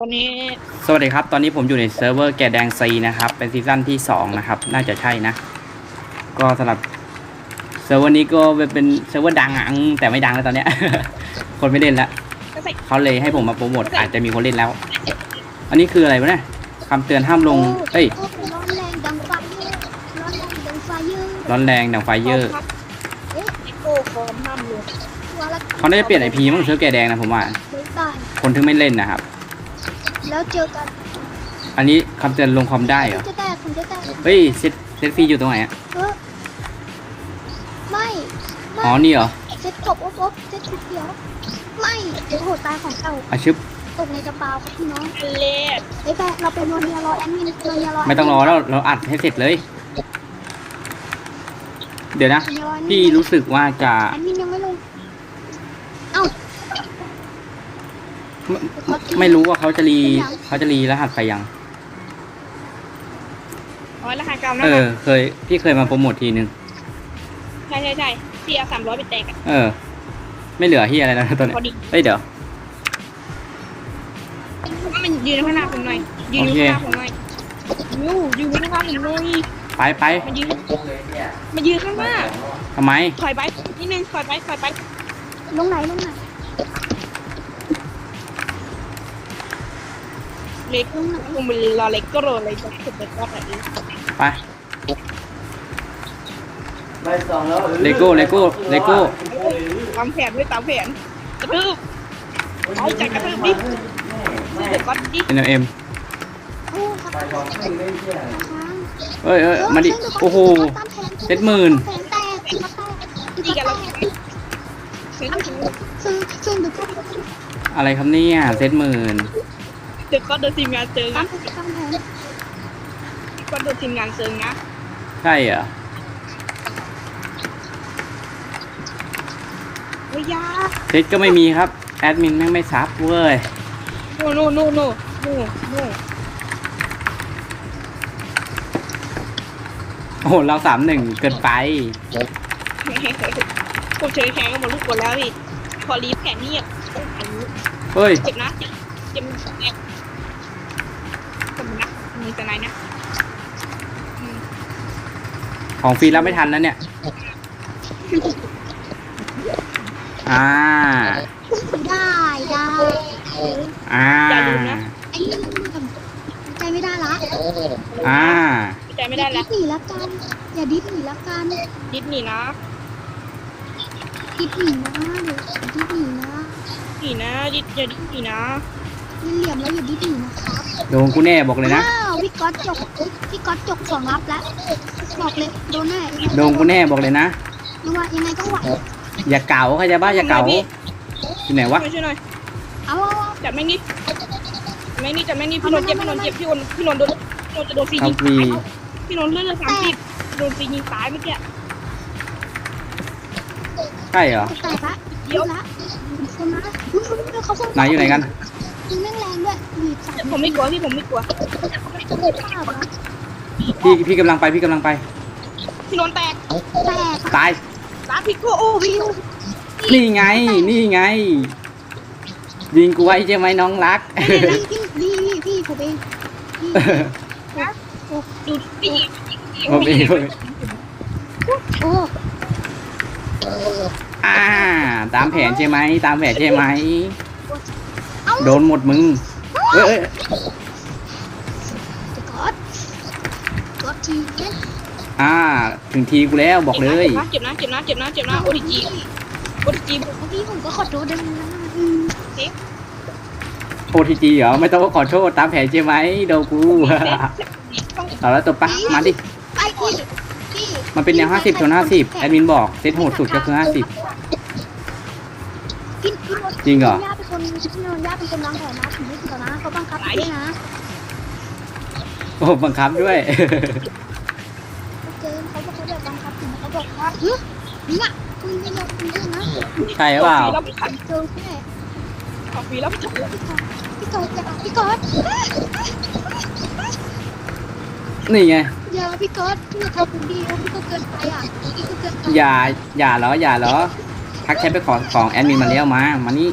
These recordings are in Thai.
ตอนนี้สวัสดีครับ ตอนนี้ผมอยู่ในเซิร์ฟเวอร์แกแดงซีนะครับ เป็นซีซั่นที่สองนะครับ น่าจะใช่นะ ก็สำหรับเซิร์ฟเวอร์นี้ก็เป็นเซิร์ฟเวอร์ดังอะอืมแต่ไม่ดังแล้วตอนเนี้ย คนไม่เล่นแล้ว ก็ใส่เขาเลยให้ผมมาโปรโมท อาจจะมีคนเล่นแล้ว อันนี้คืออะไรวะเนี่ยคำเตือนห้ามลง เอ้ย ร้อนแรงดังไฟเยอร์ร้อนแรงดังไฟเยอร์ร้อนแรงดังไฟเยอร์เอ๊ะไอโก้ฟอร์มห้ามลงตัวละเขาได้เปลี่ยนไอพีมั้งเซิร์ฟแกแดงนะผมว่า ไม่ตายคนถึงไม่เล่นนะครับ แล้วเจอกันอันนี้คำเตือนลงคอมได้เหรอ จะแตกผมจะแตกเฮ้ยเซตเซตฟรีอยู่ตรงไหนอะ เออไม่ไม่อ๋อ นี่เหรอเซ็ตกบอบอบเซ็ตชุดเดียว ไม่โอ้โหตายของเก่าอาชึบตกในกระเป๋าครับพี่น้องเละไอ้ยแปะเราไปโนเนียรอแอดมินโนเนียรอไม่ต้องรอแล้วเราอัดให้เสร็จเลย เดี๋ยวนะโนเนียรอแอดมินพี่รู้สึกว่าจะ แอดมินยังไม่ลงเอ้า ไม่ไม่รู้ว่าเขาจะรีเขาจะรีรหัสไปยังร้อยละห้ากรัมนะเอครัอเคย พี่เคยมาโปรโมททีนึง ใช่ใช่ใช่ที่เอาสามร้อยไปแตกอะเออ ไม่เหลือที่อะไรแล้วตอนเนี้ยพอดีเอ้ยเดี๋ยว ว่ามันยืนข้างหน้าผมหน่อย ยืนอยู่โอเคข้างหน้าผมหน่อยยูยืนข้างหน้าผมหน่อยไปไปมันยืนมันยืนข้างหน้าทำไมถอยไปนิดนึงถอยไปถอยไปลงไหนลงไหน เล็กผมเป็นรอเล็กก็รอเลยจะสุดเลยก็แบบนี้ไปเลโก้เลโก้เลโก้ ตามแผนด้วยตามแผนกระทืบ เอาจากกระทืบดิเดี๋ยวก็ดิเอ็นเอ็มโอ้ครับค้างเอ้ยเอ้ยมาดิ โอ้โหเจ็ดหมื่นแผงแตกดีกันแล้วเดี๋ยวซึ่งซึ่งเดี๋ยวก็อะไรครับเนี่ยเซตหมื่น ก็เดินทีมงานเจอตานะมแผงตามแผงก็เดินทีมงานเจอนะใช่เหรอเฮ้ยยาเซตก็ไม่มีครับ แอดมินแม่งไม่ซับเว้ยโน่โน่โน่โน่โน่โน่โอ้โหเราสามหนึ่งเกินไป ผมเฉยแข็งกันหมดทุกคนแล้วพี่พอรีบแผนนี่อะเฮ้ย เจ็บนะเจ็บ เจ็บแอบสมนะมีแต่ไหนนะของฟรีรับไม่ทันแล้วเนี่ย อ่า ได้ได้อ่าไอ้นี่มันใจไม่ได้ละอ่า ใจไม่ได้ดิแล้วสนีย์ละกันอย่าดิสนีย์ละกันดิสนีย์นะดิสนีย์นะเดี๋ยวดิสนีย์นะ นี่นะดิสอย่าดิสนีย์นะ เหลี่ยมแล้วอย่าดิสนีย์นะครับโดนกูแน่บอกเลยนะว้าวพี่ก๊อตจกพี่ก๊อตจกสองรับแล้วบอกเลยโดนแน่โดนกูแน่บอกเลยนะไม่ว่ายังไงก็ไหวอย่าเก่าใครจะบ้าอย่าเก่าอยู่ไหนวะ ช่วยช่วยหน่อยเอาเอาเอาจับแม่งนี่แม่งนี่จับแม่งนี่พี่นนท์เจ็บพี่นนท์เจ็บพี่นนท์พี่นนท์โดนพี่นนท์จะโดนฟรียิงทำฟรีตายพี่นนท์เลือดเลือดสามสิบโดนฟรียิงตายเมื่อกี้ใช่เหรอจะแตกละเดี๋ยวละคนนะอุ๊ยอุ๊ยอุ๊ยเขาส่งไหนอยู่ไหนกัน ผมไม่กลัวพี่ผมไม่กลัวข้าวนะพี่พี่กำลังไปพี่กำลังไป พี่นนท์แตกแตกตายร้านพี่โก้โอ้พี่นี่ไง นี่ไงยิงกูไว้ใช่ไหมน้องรัก พี่พี่พี่พี่พี่ผมเองพี่ดูพี่โอเคโอเคโอ้อ่า ตามแผนใช่ไหมตามแผนใช่ไหมเอ้าโดนหมดมึงเอ้ยเอ้ยจะ กอดกอดทีเล่นอ่า ถึงทีกูแล้วบอกเลย เจ็บนะเจ็บนะเจ็บนะเจ็บนะโอทีจีโอทีจีเมื่อกี้ผมก็ขอโทษด้วยนะอืมโอทีจีเหรอ ไม่ต้องขอโทษตามแผนใช่ไหมโดนกูเอาแล้วตัวปะมาดิ ไปพี่พี่มันเป็นแนว50ชน50 แอดมินบอก เซตโหดสุดก็คือ 50 พี่พี่นนท์จริงเหรอ ย่าเป็นคนพี่นนท์ย่าเป็นคนวางแผนนะถึงไม่ถึงนะเขาบังคับด้วยนะโอ้บังคับด้วย เขาเกินเขาบอกเขาแบบบังคับถึงเขาบอกว่าเฮ้ยนี่อะคุณไม่ยอมคุณด้วยนะใช่หรือเปล่าแล้วพี่ขันเจอแค่ขอฟรีแล้วพี่ขันพี่กอดอย่าพี่กอดนี่ไง อย่าพี่กอดพี่ทำผมดีแล้วพี่ก็เกินไปอะพี่ก็เกินไปอย่า อย่าเหรอ อย่าเหรอ ทักแชทไปขอของแอดมินมาแล้วมา มานี่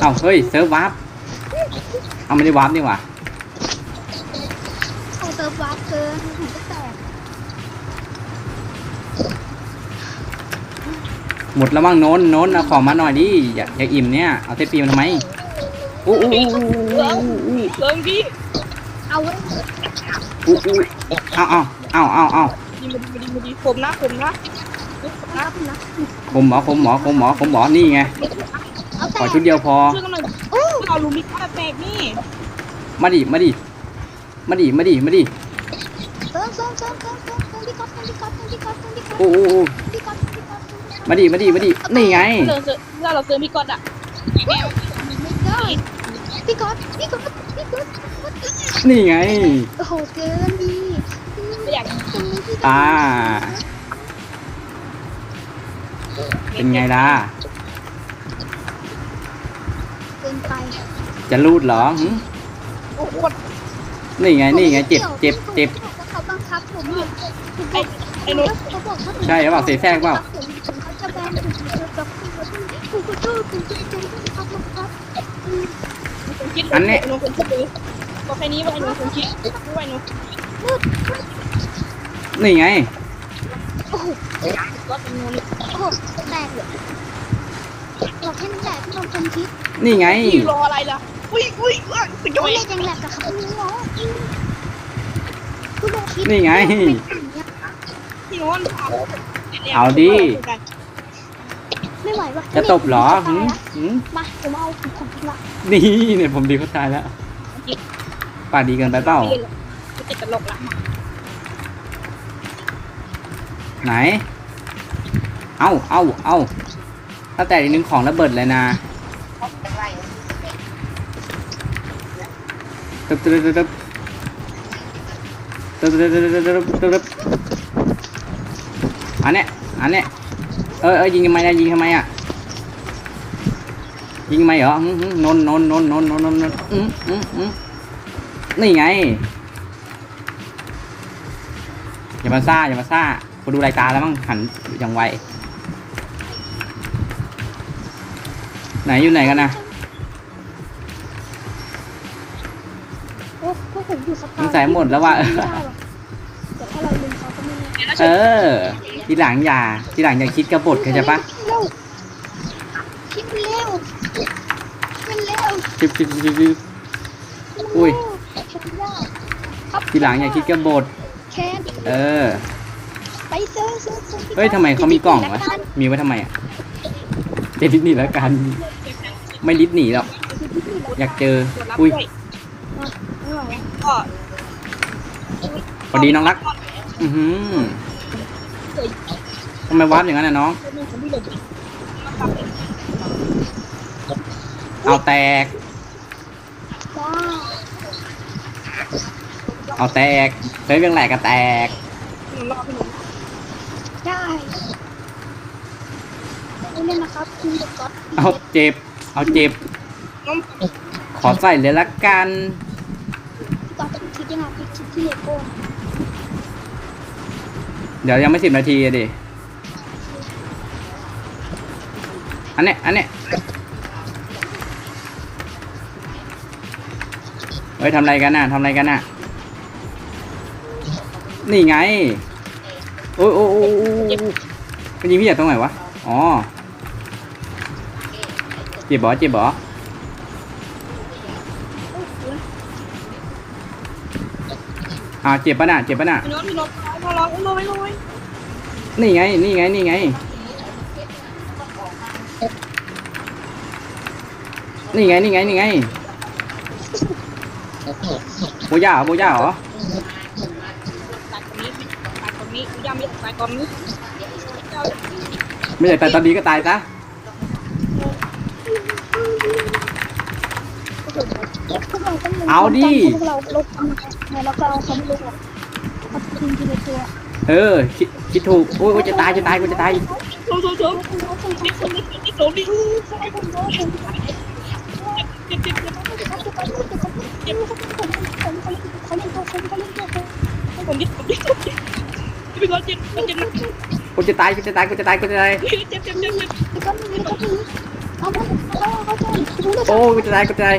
เอ้าเฮ้ยเซิร์ฟวับเอาไม่ได้วาร์ปนี่หว่าเอาเติมวาร์ปเกินหัวจะแตกหมดแล้วมั้งโน้นโน้นเอาของมาหน่อยดิอย่าอย่าอิ่มเนี่ย เอาเทปปีมาทำไมอู้อู้อู้อู้เลิงเลิงพี่เอาไว้อู้อู้เอาเอาเอาเอาเอาดีมาดีมาดีมาดีผมนะผมนะผมนะรับนะ คมหมอคมหมอคมหมอคมหมอนี่ไงขอชุดเดียวพอเอาลูมิาแตกนี่มาดิมาดิมาดิมาดิมาดิโอ้โหมาดิมาดิมาดินี่ไงเราเราเจอพี่กอตอะพี่กอตพี่กอตพี่กอตนี่ไงโอ้โหเกินดีอ่า เป็นไงล่ะ เกินไปจะรูดเหรอหึโอ้โหนี่ไงนี่ไงเจ็บเจ็บเจ็บ เขาบังคับผมอยู่ไอ้ไอ้นุช เขาบอกว่าใช่หรือเปล่าเสียแทรกเปล่าเขาจะแบนถึงจะกับคุณก็ชอบคุณจะจะครับครับคนคิดไอ้นุคนคิดเลยบอกแค่นี้ว่าไอ้นุคนคิดไม่ไหวนุนี่ไง โอ้โหก็เป็นนุโอ้โหแตกเลยเราแค่แตกที่เราคนคิดนี่ไง พี่รออะไรล่ะ อุ้ยอุ้ยอุ้ยสุดยอโอ้ดยยังแหลกกับเขาเนาะคุณลองคิดนี่ไง พี่นนท์เอาดิ ไม่ไหวว่ะจะตบเหรอหึหึมาผมเอาของผมละนี่เนี่ยผมดีเขาตายแล้วป่าดีเกินไปเปล่าจะติดตลกละ ไหน เอาเอาเอาถ้าแต่อีกนึงของระเบิดเลยนะตึ๊บตึ๊บตึ๊บตึ๊บตึ๊บตึ๊บตึ๊บตึ๊บตึ๊บอันเนี้ยอันเนี้ยเออเออยิงทำไมอะยิงทำไมอะยิงทำไมเหรอนนนนนนนนนนนนอืมอืมอืมนี่ไง อย่ามาซ่า อย่ามาซ่า ดูรายการแล้วมั้งหันอย่างไว ไหนอยู่ไหนกันนะโอ้พวกผมอยู่สสงสัยหมดแล้วว่าไม่ได้หรอกแต่ถ้าเราลืมเขาก็ไม่แน่เออ ทีหลังอย่า ทีหลังอย่าคิดกระบฏเข้าใจปะคิดเร็วคิดเร็วชิบชิบชิบชิบชิบอุ้ย คิดเร็วครับทีหลังอย่าคิดกระบฏแคนเออ ไปซื้อซื้อซื้อเฮ้ยทำไมเขามีกล่องวะ มีไว้ทำไมอะเจ็ดิสนีย์แล้วกัน ไม่ลิดหนีหรอก อยากเจอ อุ้ย ก็พอดีน้องรัก อือหือทำไมวาร์ปอย่างนั้นน่ะน้อง เอาแตก เอาแตกเฮ้ยเรื่องแหลกก็แตก รอพี่หนูได้ ไม่เล่นะครับคุณเด็กก๊อตเอาเจ็บ เอาเจ็บ น้องขอใส่เลยละกันพี่ก๊อตคิดยังไงพี่คิดที่เลโก้เดี๋ยวยังไม่สิบนาทีอะดิ อันเนี้ย อันเนี้ย เฮ้ยทำอะไรกันน่ะทำอะไรกันน่ะ นี่ไง โอ้ยโอ้ยโอ้ยโอ้ยมันยิงพี่จากตรงไหนวะ อ๋อ จ็บบ่เจ็บบ่อ่าเจ็บปะน่ะเจ็บปะน่ะพี่นนท์พี่นนท์พอร้องอุ้มเลยเลยนี่ไง นี่ไง นี่ไง นี่ไง นี่ไง นี่ไงโบย่าเหรอโบย่าเหรอตายตรงนี้ตายตรงนี้ย่าไม่ตายตอนนี้ไม่ใช่แต่ตอนนี้ก็ตายซะ พวกเราต้องลงเอาดิ พวกเราลงไงแล้วก็เอาเขาไม่ลงหรอกเขาทิ้งทีละตัวเออคิดคิดถูกโอ้ยโอ้ยจะตายจะตายกูจะตายโถโถโถนี่คนนี้นี่โถนี่เจ็บเจ็บเจ็บผมยึดผมยึดผมยึดพี่นนท์เจ็บเจ็บเจ็บกูจะตายกูจะตายกูจะตายกูจะตายเจ็บเจ็บเจ็บเจ็บก็มีก็มีเอาไปเอาเขาจะรู้เลยโอ้ยกูจะตายกูจะตาย